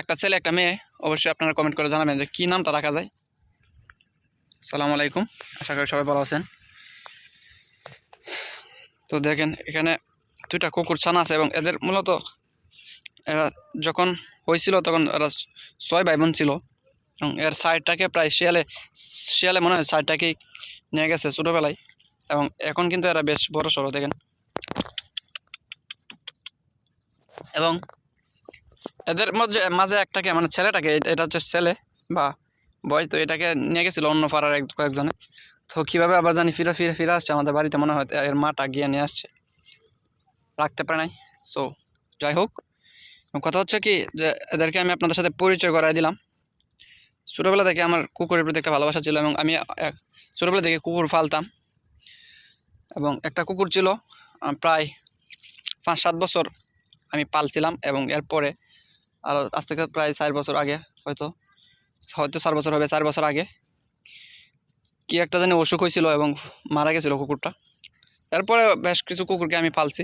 একটা ছেলে, একটা মেয়ে, অবশ্যই আপনারা কমেন্ট করে জানাবেন যে কী নামটা রাখা যায়। সালাম আলাইকুম, আশা করি সবাই ভালো আছেন। তো দেখেন, এখানে দুইটা কুকুর ছানা আছে এবং এদের মূলত এরা যখন হয়েছিল তখন এরা ছয় ভাই বোন ছিল। এবং এর সাইডটাকে প্রায় শিয়ালে শিয়ালে মনে হয় সাইডটাকেই নিয়ে গেছে ছোটোবেলায়। এবং এখন কিন্তু এরা বেশ বড় সড়ো দেখেন। এবং এদের মধ্যে মাঝে একটাকে মানে ছেলেটাকে এটা- হচ্ছে ছেলে বা বয়, তো এটাকে নিয়ে গেছিল অন্য পাড়ার এক কয়েকজনে। তো কীভাবে আবার জানি ফিরে ফিরে ফিরে আসছে। আমাদের বাড়িতে মনে হয় এর মাটা গিয়ে নিয়ে আসছে। রাখতে পারে নাই। সো যাই হোক। কথা হচ্ছে কি যে এদেরকে আমি আপনাদের সাথে পরিচয় করাই দিলাম। ছোটোবেলা থেকে আমার কুকুরের প্রতি একটা ভালোবাসা ছিল এবং আমি ছোটোবেলা থেকে কুকুর ফালতাম এবং একটা কুকুর ছিল প্রায় পাঁচ সাত বছর আমি পালছিলাম এবং এরপরে আরও আজ থেকে প্রায় চার বছর আগে হয়তো। হয়তো চার বছর হবে, চার বছর আগে। কি একটা জানি অসুখ হয়েছিল এবং মারা গেছিল কুকুরটা। তারপরে বেশ কিছু কুকুরকে আমি পালছি।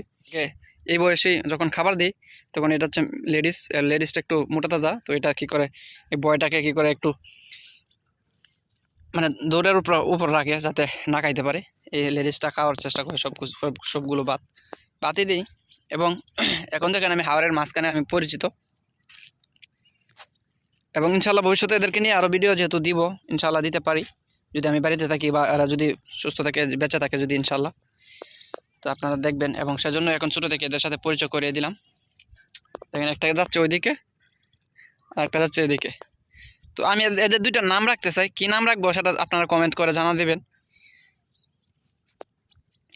এই বয়সে যখন খাবার দিই, তখন এটা হচ্ছে লেডিস লেডিসটা একটু মোটা তাজা, তো এটা কি করে, এই বয়টাকে কি করে একটু মানে দৌড়ের উপর উপর রাখে যাতে না খাইতে পারে। এই লেডিসটা খাওয়ার চেষ্টা করে সব সবগুলো বাদ বাতি দিই। এবং এখন থেকে আমি হাওড়ের মাঝখানে আমি পরিচিত। এবং ইনশাল্লাহ ভবিষ্যতে এদেরকে নিয়ে আরও ভিডিও যেহেতু দিব ইনশাল্লাহ দিতে পারি। যদি আমি বাড়িতে থাকি বা এরা যদি সুস্থ থাকে, বেঁচে থাকে যদি ইনশাল্লাহ তো আপনারা দেখবেন এবং সেজন্য এখন ছোটো থেকে এদের সাথে পরিচয় করিয়ে দিলাম। দেখেন, একটা যাচ্ছে ওইদিকে, আর একটা যাচ্ছে এদিকে। তো আমি এদের- দুইটা নাম রাখতে চাই। কী নাম রাখব সেটা আপনারা কমেন্ট করে জানা দেবেন।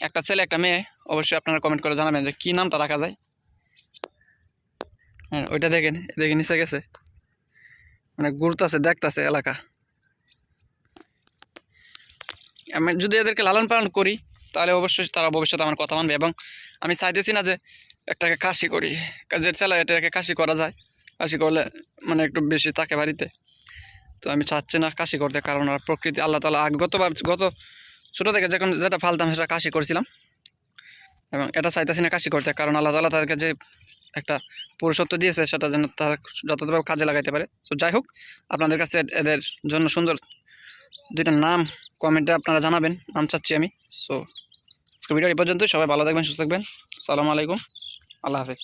একটা ছেলে, একটা মেয়ে, অবশ্যই আপনারা কমেন্ট করে জানাবেন যে কী নামটা রাখা যায়। হ্যাঁ ওইটা দেখেন, এদিকে নিচে গেছে। মানে ঘুরতেছে, দেখতেছে এলাকা। আমি যদি এদেরকে লালন পালন করি, তাহলে অবশ্যই তারা ভবিষ্যতে আমার কথা মানবে এবং আমি চাইতেছি না যে একটাকে কাশি করি। যে ছেলে এটাকে কাশি করা যায়, কাশি করলে মানে একটু বেশি থাকে বাড়িতে। তো আমি চাচ্ছি না কাশি করতে, কারণ আর প্রকৃতি, আল্লাহ তালা গতবার গত ছোটো থেকে যখন যেটা ফালতাম সেটা কাশি করছিলাম। এবং এটা চাইতেছি না কাশি করতে, কারণ আল্লাহ তালা তাদেরকে যে একটা পুরুষত্ব দিয়েছে, সেটা যেন তারা যতভাবে কাজে লাগাইতে পারে। সো যাই হোক, আপনাদের কাছে এদের জন্য সুন্দর দুইটা নাম কমেন্টে আপনারা জানাবেন, নাম চাচ্ছি আমি। সো আজকে ভিডিও এই পর্যন্তই, সবাই ভালো থাকবেন, সুস্থ থাকবেন। সালামু আলাইকুম, আল্লাহ হাফেজ।